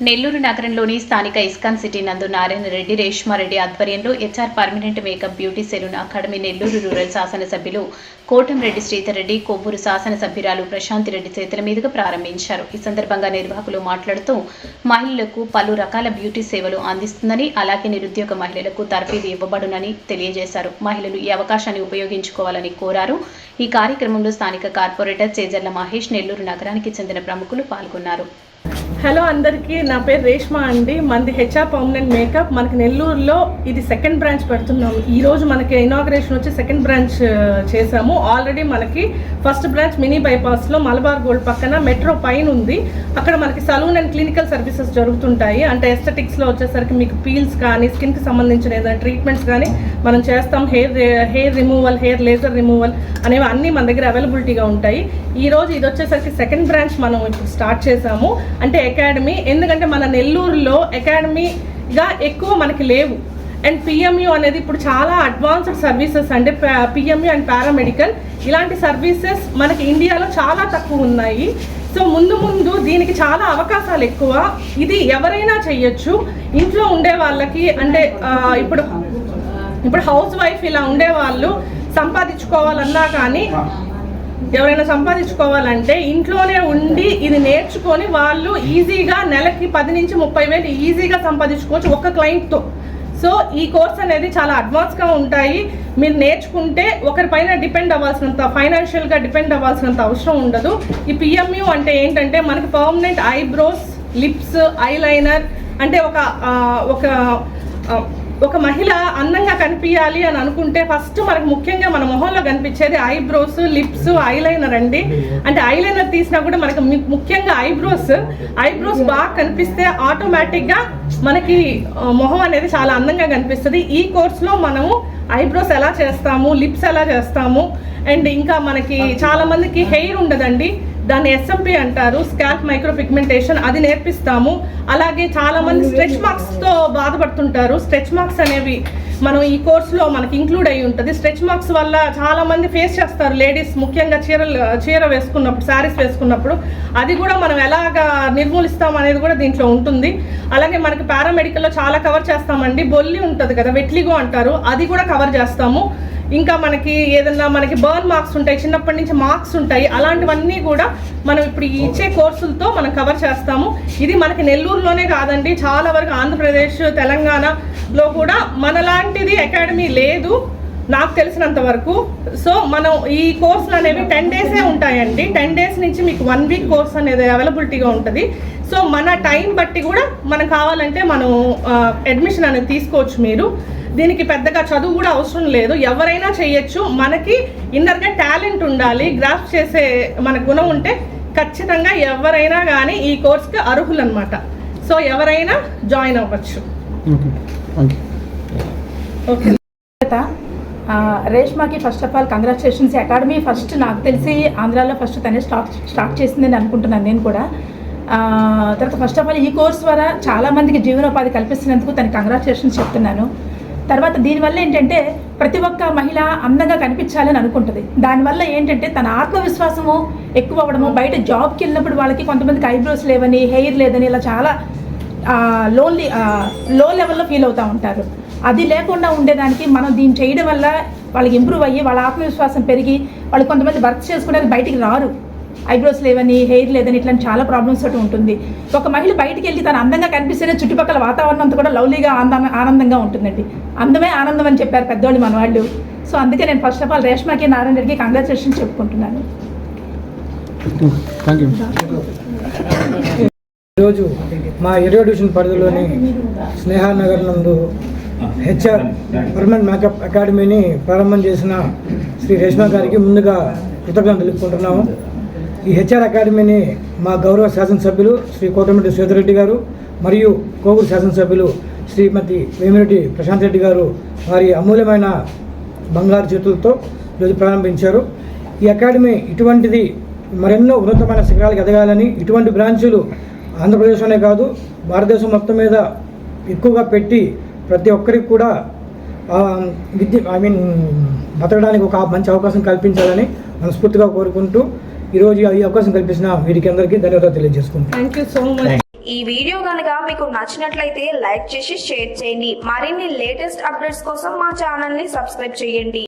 నెల్లూరు నగరంలోని స్థానిక ISKCON city నందు నారాయణ రెడ్డి రేష్మారెడ్డి ఆధ్వర్యంలో HR permanent makeup beauty salon academy Nellore rural శాసనసభ్యులు కోటంరెడ్డి శ్రీధర్ రెడ్డి కొవ్వూరు శాసనసభ్యురాలు ప్రశాంతి రెడ్డి చేతుల మీదుగా ప్రారంభించారు. ఈ సందర్భంగా నిర్వాహకులు మాట్లాడుతూ మహిళలకు పలు రకాల బ్యూటీ సేవలు అందిస్తుందని అలాగే నిరుద్యోగ మహిళలకు తర్ఫీదు ఇవ్వబడునని తెలియజేశారు. మహిళలు ఈ అవకాశాన్ని ఉపయోగించుకోవాలని కోరారు. ఈ కార్యక్రమంలో స్థానిక కార్పొరేటర్ చేజర్ల మహేష్ నెల్లూరు నగరానికి చెందిన ప్రముఖులు పాల్గొన్నారు. హలో అందరికీ నా పేరు రేష్మా అండి. మనది హెచ్ఆర్ పర్మనెంట్ మేకప్. మనకి నెల్లూరులో ఇది సెకండ్ బ్రాంచ్ పెడుతున్నాము. ఈరోజు మనకి ఇనాగ్రేషన్ వచ్చి సెకండ్ బ్రాంచ్ చేసాము ఆల్రెడీ మనకి ఫస్ట్ బ్రాంచ్ మినీ బైపాస్లో మలబార్ గోల్డ్ పక్కన మెట్రో పైన ఉంది. అక్కడ మనకి సలూన్ అండ్ క్లినికల్ సర్వీసెస్ జరుగుతుంటాయి. అంటే ఎస్థెటిక్స్లో వచ్చేసరికి మీకు పీల్స్ కానీ స్కిన్కి సంబంధించిన ఏదైనా ట్రీట్మెంట్స్ కానీ మనం చేస్తాం. Hair hair removal hair laser removal అనేవి అన్నీ మన దగ్గర అవైలబిలిటీగా ఉంటాయి. ఈ రోజు ఇది వచ్చేసరికి సెకండ్ బ్రాంచ్ మనం ఇప్పుడు స్టార్ట్ చేసాము అంటే అకాడమీ ఎందుకంటే మన నెల్లూరులో అకాడమీగా ఎక్కువ మనకి లేవు. అండ్ పిఎంయు అనేది ఇప్పుడు చాలా అడ్వాన్స్డ్ సర్వీసెస్ అంటే పిఎంయు అండ్ పారామెడికల్ ఇలాంటి సర్వీసెస్ మనకి ఇండియాలో చాలా తక్కువ ఉన్నాయి. సో ముందు ముందు దీనికి చాలా అవకాశాలు ఎక్కువ. ఇది ఎవరైనా చేయొచ్చు. ఇంట్లో ఉండే వాళ్ళకి అంటే ఇప్పుడు ఇప్పుడు హౌస్ వైఫ్ ఇలా ఉండేవాళ్ళు సంపాదించుకోవాలన్నా కానీ ఎవరైనా సంపాదించుకోవాలంటే ఇంట్లోనే ఉండి ఇది నేర్చుకొని వాళ్ళు ఈజీగా నెలకి పది నుంచి ముప్పై వేలు ఈజీగా సంపాదించుకోవచ్చు ఒక్క క్లయింట్తో. సో ఈ కోర్స్ అనేది చాలా అడ్వాన్స్గా ఉంటాయి. మీరు నేర్చుకుంటే ఒకరిపైన డిపెండ్ అవ్వాల్సినంత ఫైనాన్షియల్గా డిపెండ్ అవ్వాల్సినంత అవసరం ఉండదు. ఈ పిఎంయు అంటే ఏంటంటే మనకి పర్మనెంట్ ఐబ్రోస్ లిప్స్ ఐలైనర్ అంటే ఒక ఒక ఒక మహిళ అందంగా కనిపించాలి అని అనుకుంటే ఫస్ట్ మనకు ముఖ్యంగా మన మొహంలో కనిపించేది ఐబ్రోస్ లిప్స్ ఐలైనర్ అండి. అంటే ఐలైనర్ తీసినా కూడా మనకు ముఖ్యంగా ఐబ్రోస్. ఐబ్రోస్ బాగా కనిపిస్తే ఆటోమేటిక్గా మనకి మొహం అనేది చాలా అందంగా కనిపిస్తుంది. ఈ కోర్స్లో మనము ఐబ్రోస్ ఎలా చేస్తాము లిప్స్ ఎలా చేస్తాము అండ్ ఇంకా మనకి చాలా మందికి హెయిర్ ఉండదండి. దాన్ని ఎస్ఎంపి అంటారు స్కాల్ప్ మైక్రో పిగ్మెంటేషన్ అది నేర్పిస్తాము. అలాగే చాలా మంది స్ట్రెచ్ మార్క్స్తో బాధపడుతుంటారు. స్ట్రెచ్ మార్క్స్ అనేవి మనం ఈ కోర్సులో మనకి ఇంక్లూడ్ అయి ఉంటుంది. స్ట్రెచ్ మార్క్స్ వల్ల చాలా మంది ఫేస్ చేస్తారు. లేడీస్ ముఖ్యంగా చీరలు చీర వేసుకున్నప్పుడు శారీస్ వేసుకున్నప్పుడు. అది కూడా మనం ఎలాగా నిర్మూలిస్తాం అనేది కూడా దీంట్లో ఉంటుంది. అలాగే మనకి పారామెడికల్లో చాలా కవర్ చేస్తామండి. బొల్లి ఉంటుంది కదా వెట్లిగో అంటారు. అది కూడా కవర్ చేస్తాము. ఇంకా మనకి ఏదన్నా మనకి బర్న్ మార్క్స్ ఉంటాయి చిన్నప్పటి నుంచి మార్క్స్ ఉంటాయి. అలాంటివన్నీ కూడా మనం ఇప్పుడు ఇచ్చే కోర్సులతో మనం కవర్ చేస్తాము. ఇది మనకి నెల్లూరులోనే కాదండి చాలా వరకు ఆంధ్రప్రదేశ్ తెలంగాణలో కూడా మనలాంటిది అకాడమీ లేదు. నాకు తెలిసినంత వరకు. సో మనం ఈ కోర్సులు అనేవి టెన్ డేసే ఉంటాయండి. టెన్ డేస్ నుంచి మీకు వన్ వీక్ కోర్స్ అనేది అవైలబిలిటీగా ఉంటుంది. సో మన టైం బట్టి కూడా మనం కావాలంటే మనం అడ్మిషన్ అనేది తీసుకోవచ్చు మీరు. దీనికి పెద్దగా చదువు కూడా అవసరం లేదు. ఎవరైనా చేయొచ్చు. మనకి ఇన్నర్గా టాలెంట్ ఉండాలి. గ్రాఫ్ చేసే మన గుణం ఉంటే ఖచ్చితంగా ఎవరైనా కానీ ఈ కోర్స్కి అర్హులు అనమాట సో ఎవరైనా జాయిన్ అవ్వచ్చు. Okay రేష్మాకి first of all congratulations academy first నాకు తెలిసి ఆంధ్రాలో ఫస్ట్ తనే స్టార్ట్ స్టార్ట్ చేసిందని అనుకుంటున్నాను నేను కూడా. తర్వాత ఫస్ట్ ఆఫ్ ఆల్ ఈ కోర్స్ ద్వారా చాలామందికి జీవనోపాధి కల్పిస్తున్నందుకు తనకి కంగ్రాచులేషన్స్ చెప్తున్నాను. తర్వాత దీనివల్ల ఏంటంటే ప్రతి ఒక్క మహిళ అందంగా కనిపించాలని అనుకుంటుంది. దానివల్ల ఏంటంటే తన ఆత్మవిశ్వాసము ఎక్కువ అవ్వడము బయట జాబ్కి వెళ్ళినప్పుడు వాళ్ళకి కొంతమందికి ఐబ్రోస్ లేవని హెయిర్ లేదని ఇలా చాలా లోన్లీ లో లెవెల్లో ఫీల్ అవుతూ ఉంటారు. అది లేకుండా ఉండేదానికి మనం దీన్ని చేయడం వల్ల వాళ్ళకి ఇంప్రూవ్ అయ్యి వాళ్ళ ఆత్మవిశ్వాసం పెరిగి వాళ్ళు కొంతమంది వర్క్ చేసుకోవడానికి బయటికి రారు. ఐబ్రోస్ లేవని హెయిర్ లేదని ఇట్లాంటి చాలా ప్రాబ్లమ్స్ తోటి ఉంటుంది. ఒక మహిళ బయటికి వెళ్ళి తను అందంగా కనిపిస్తేనే చుట్టుపక్కల వాతావరణం అంతా కూడా లవ్లీగా ఆనందంగా ఆనందంగా ఉంటుందండి. అందమే ఆనందం అని చెప్పారు పెద్దవాళ్ళు మన వాళ్ళు సో అందుకే నేను ఫస్ట్ ఆఫ్ ఆల్ రేష్మాకి నారాయణ రెడ్డికి కంగ్రాచులేషన్ చెప్పుకుంటున్నాను. ఈరోజు మా ఇరవై డివిజన్ పరిధిలోని స్నేహానగర్ నందు హెచ్ఆర్ పర్మనెంట్ మేకప్ అకాడమీని ప్రారంభం చేసిన శ్రీ రేష్మా గారికి ముందుగా కృతజ్ఞతలు తెలుపుకుంటున్నాము. ఈ హెచ్ఆర్ అకాడమీని మా గౌరవ శాసనసభ్యులు శ్రీ కోటమిరెడ్డి శ్వేతరెడ్డి గారు మరియు కోవూరు శాసనసభ్యులు శ్రీమతి వేమిరెడ్డి ప్రశాంత్ రెడ్డి గారు వారి అమూల్యమైన బంగారు చేతులతో ఈరోజు ప్రారంభించారు. ఈ అకాడమీ ఇటువంటిది మరెన్నో ఉన్నతమైన శిఖరాలకు ఎదగాలని ఇటువంటి బ్రాంచులు ఆంధ్రప్రదేశ్లోనే కాదు భారతదేశం మొత్తం మీద ఎక్కువగా పెట్టి ప్రతి ఒక్కరికి కూడా ఆ, విద్య ఐ మీన్ బతకడానికి ఒక మంచి అవకాశం కల్పించాలని మనస్ఫూర్తిగా కోరుకుంటూ ఈరోజు ఈ అవకాశం కల్పించిన వీరికి అందరికీ ధన్యవాదాలు తెలియజేసుకుంటాను థ్యాంక్ యూ సో మచ్ ఈ వీడియో కనుక మీకు నచ్చినట్లయితే లైక్ చేసి షేర్ చేయండి. మరిన్ని లేటెస్ట్ అప్డేట్స్ కోసం మా ఛానల్ని సబ్స్క్రైబ్ చేయండి.